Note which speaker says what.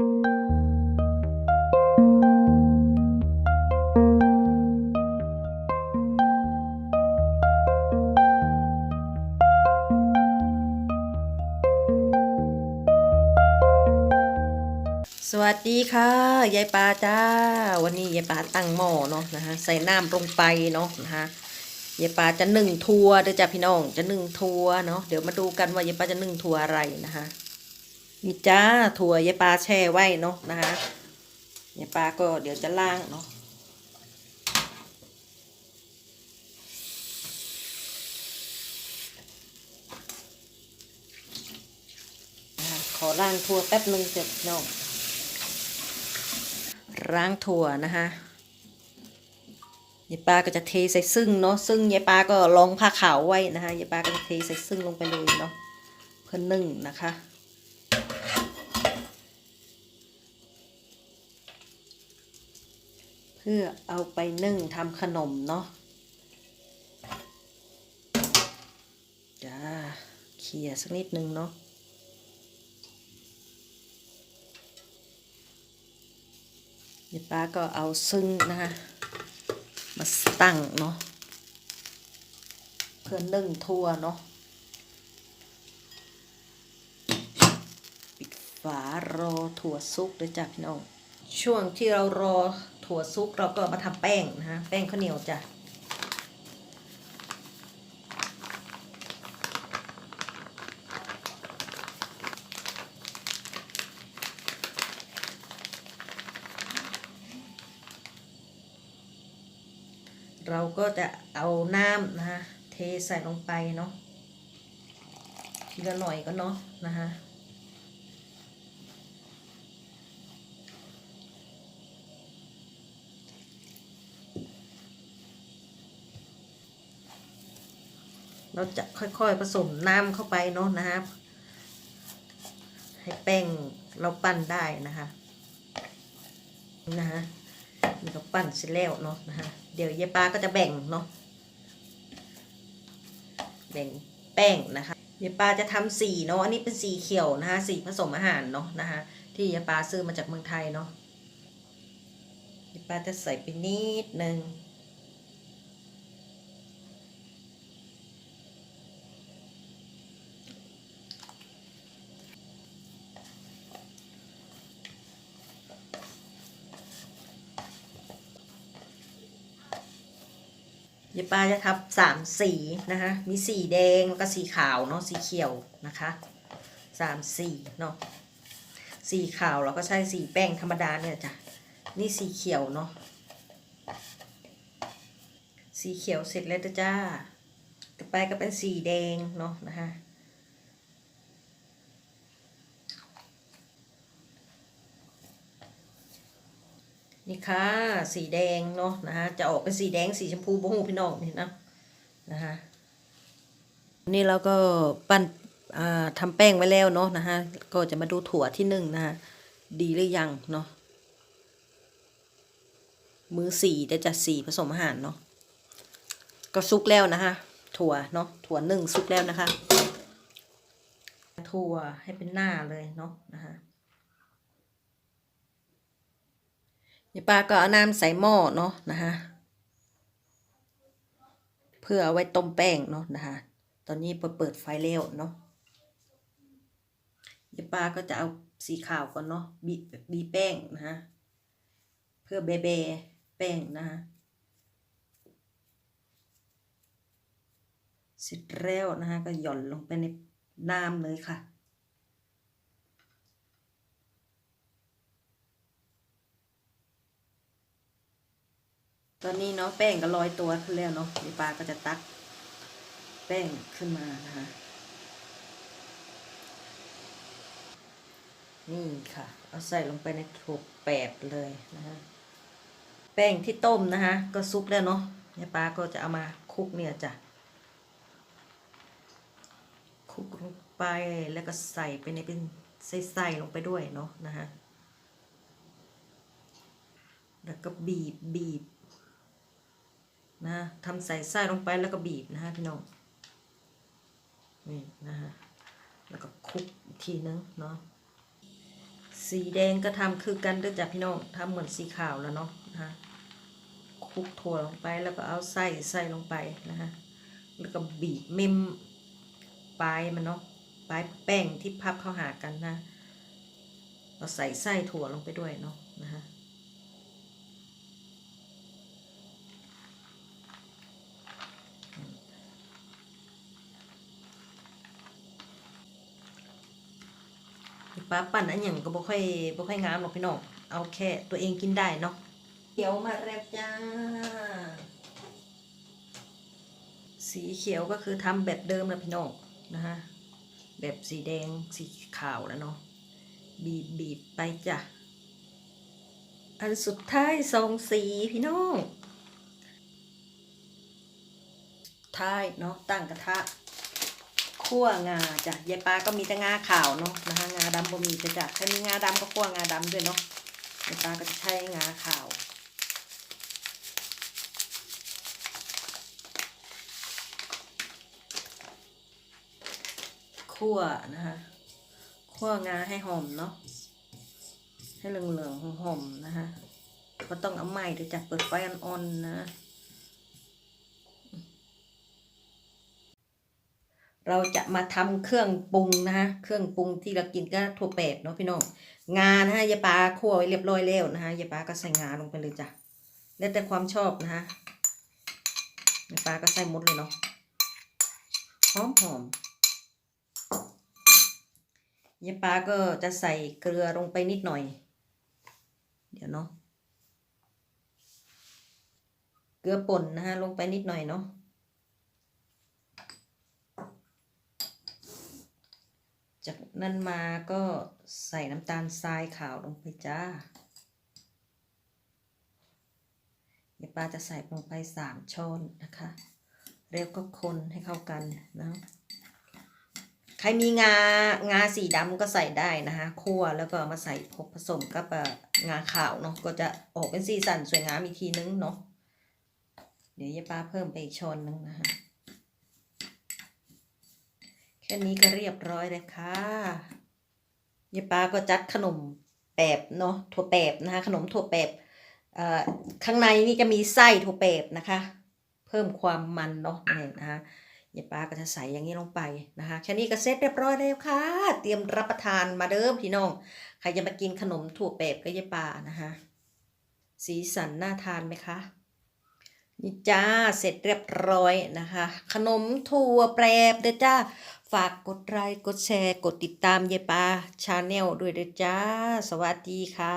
Speaker 1: สวัสดีค่ะ ยายปลาจ้า วันนี้ยายปลาตั้งหม้อเนาะนะคะใส่น้ำลงไปเนาะนะคะยายปลาจะหนึ่งทัวเด้อจ้าพี่น้องจะหนึ่งทัวเนาะเดี๋ยวมาดูกันว่ายายปลาจะหนึ่งทัวอะไรนะคะ นี่จ้าถั่วยายปลาแช่ไว้เนาะนะคะยายปลาก็เดี๋ยวจะล้างเนาะขอล้างทัวแป๊บนึงเสร็จพี่น้องล้างถั่วนะคะยายปลาก็จะเทใส่ซึ่งเนาะซึ่งยายปลาก็ลองผ้าขาวไว้นะคะยายปลาก็จะเทใส่ซึ่งลงไปเลยเนาะเพื่อนึ่งนะคะ เพื่อเอาไปนึ่งทำขนมเนาะจ้าเขี่ยสักนิดนึงเนาะเดี๋ยวป้าก็เอาซึ่งนะคะมาตั้งเนาะเพื่อนึ่งทั่วเนาะปิดฝารอถั่วซุกเลยจ้ะพี่น้องช่วงที่เรารอ ถั่วซุกเราก็มาทำแป้งนะคะแป้งข้าวเหนียวจ้ะเราก็จะเอาน้ำนะคะเทใส่ลงไปเนาะทีละหน่อยก็เนาะนะคะ เราจะค่อยๆผสมน้ำเข้าไปเนาะนะคะให้แป้งเราปั้นได้นะคะนะคะนี่ก็ปั้นเสร็จแล้วเนาะนะคะเดี๋ยวยายปาก็จะแบ่งเนาะแบ่งแป้งนะคะยายปาจะทำสีเนาะอันนี้เป็นสีเขียวนะคะสีผสมอาหารเนาะนะคะที่ยายปาซื้อมาจากเมืองไทยเนาะยายปาจะใส่ไปนิดนึง ยายปลาจะทับสามสีนะคะ มีสีแดงแล้วก็สีขาวเนาะสีเขียวนะคะสามสีเนาะสีขาวเราก็ใช้สีแป้งธรรมดาเนี่ยจ้ะนี่สีเขียวเนาะสีเขียวเสร็จแล้วจ้าต่อไปก็เป็นสีแดงเนาะนะคะ นี่ค่ะสีแดงเนาะนะคะจะออกเป็นสีแดงสีชมพูบ่ฮู้พี่น้องนี่นะนะคะนี่เราก็ปั้นอ่าทำแป้งไว้แล้วเนาะนะคะก็จะมาดูถั่วที่หนึ่งนะคะดีหรือยังเนาะมือสีจะจัดสีผสมอาหารเนาะก็ซุกแล้วนะคะถั่วเนาะถั่วหนึ่งซุกแล้วนะคะ ถั่วให้เป็นหน้าเลยเนาะนะคะ นี่ป้าก็เอาน้ำใส่หม้อเนาะนะคะเพื่อเอาไว้ต้มแป้งเนาะนะคะตอนนี้เปิดเปิดไฟเร็วเนาะนี่ป้าก็จะเอาสีขาวก่อนเนาะบีบีแป้งนะคะเพื่อเบเบแป้งนะคะเสร็จแล้วนะคะก็หย่อนลงไปในน้ำเลยค่ะ ตอนนี้เนาะแป้งก็ลอยตัวขึ้นแล้วเนาะเดี๋ยวปลาก็จะตัก แป้งขึ้นมานะคะนี่ค่ะ เอาใส่ลงไปในถุกแปดเลยนะคะแป้งที่ต้มนะคะก็ซุกแล้วเนาะเดี๋ยปลาก็จะเอามาคลุกเนี่ยจ้ะคลุกลงไปแล้วก็ใส่ไปในเป็นใส่ๆลงไปด้วยเนาะนะคะแล้วก็บีบบีบ นะทำใส่ไส้ลงไปแล้วก็บีบนะฮะพี่น้องนี่นะฮะแล้วก็คลุกอีกทีนึงเนาะสีแดงก็ทำคือกันด้วยจ้ะพี่น้องทำเหมือนสีขาวแล้วเนาะนะคะคลุกถั่วลงไปแล้วก็เอาไส้ใส่ลงไปนะคะแล้วก็บีบเมมปลายมันเนาะปลายแป้งที่พับเข้าหากันนะเราใส่ไส้ถั่วลงไปด้วยเนาะนะคะ ป้าปั่นอันอย่างก็บ่ค่อยบ่ค่อยงามหรอกพี่น้องเอาแค่ตัวเองกินได้เนาะเขียวมาแล้วจ้า สีเขียวก็คือทำแบบเดิมนะพี่น้องนะฮะแบบสีแดงสีขาวแล้วเนาะบีบบีบไปจ้ะอันสุดท้ายสองสีพี่น้องท้ายเนาะตั้งกระทะ คั่วงาจ้ะยายปลาก็มีแต่งาขาวเนาะนะคะงาดำบ่มีจ้ะจ้ะถ้ามีงาดำก็คั่วงาดำด้วยเนาะยายปลาก็จะใช้งาขาวคั่วนะคะคั่วงาให้หอมเนาะให้เหลืองๆหอมๆนะคะก็ต้องเอาไม้ด้วยจ้ะเปิดไฟอ่อนๆนะ เราจะมาทำเครื่องปรุงนะฮะเครื่องปรุงที่เรากินก็ถั่วแปดเนาะพี่น้องงานะฮะยายปลาคั่วไว้เรียบร้อยแล้วนะฮะยายปลาก็ใส่งาลงไปเลยจ้ะแล้วแต่ความชอบนะฮะยายปลาก็ใส่มดเลยเนาะหอมหอมยายปลาก็จะใส่เกลือลงไปนิดหน่อย เดี๋ยวเนาะเกลือป่นนะฮะลงไปนิดหน่อยเนาะ จากนั้นมาก็ใส่น้ำตาลทรายขาวลงไปจ้าเดี๋ยวป้าจะใส่ลงไปสามช้อนนะคะแล้วก็คนให้เข้ากันนะ ใครมีงางาสีดำก็ใส่ได้นะคะคั่วแล้วก็มาใส่ผสมกับงาขาวเนาะก็จะออกเป็นสีสันสวยงามอีกทีนึงเนาะเดี๋ยวยายป้าเพิ่มไปอีกช้อนนึงนะคะ แค่นี้ก็เรียบร้อยเลยค่ะยายปาก็จัดขนมแปบเนาะถั่วแปบนะคะขนมถั่วแปบเอ่อข้างในนี่จะมีไส้ถั่วแปบนะคะ เพิ่มความมันเนาะนี่นะคะยายปาก็จะใส่อย่างนี้ลงไปนะคะแค่นี้ก็เสร็จเรียบร้อยแล้วค่ะ เตรียมรับประทานมาเดิมพี่น้องใครจะมากินขนมถั่วแปบก็ยายปานะคะสีสันน่าทานไหมคะนี่จ้าเสร็จเรียบร้อยนะคะ ขนมถั่วแปรบเด้อจ้า ฝากกดไลค์กดแชร์ กดติดตามยายปาชาแนลด้วยเด้อจ้า สวัสดีค่ะ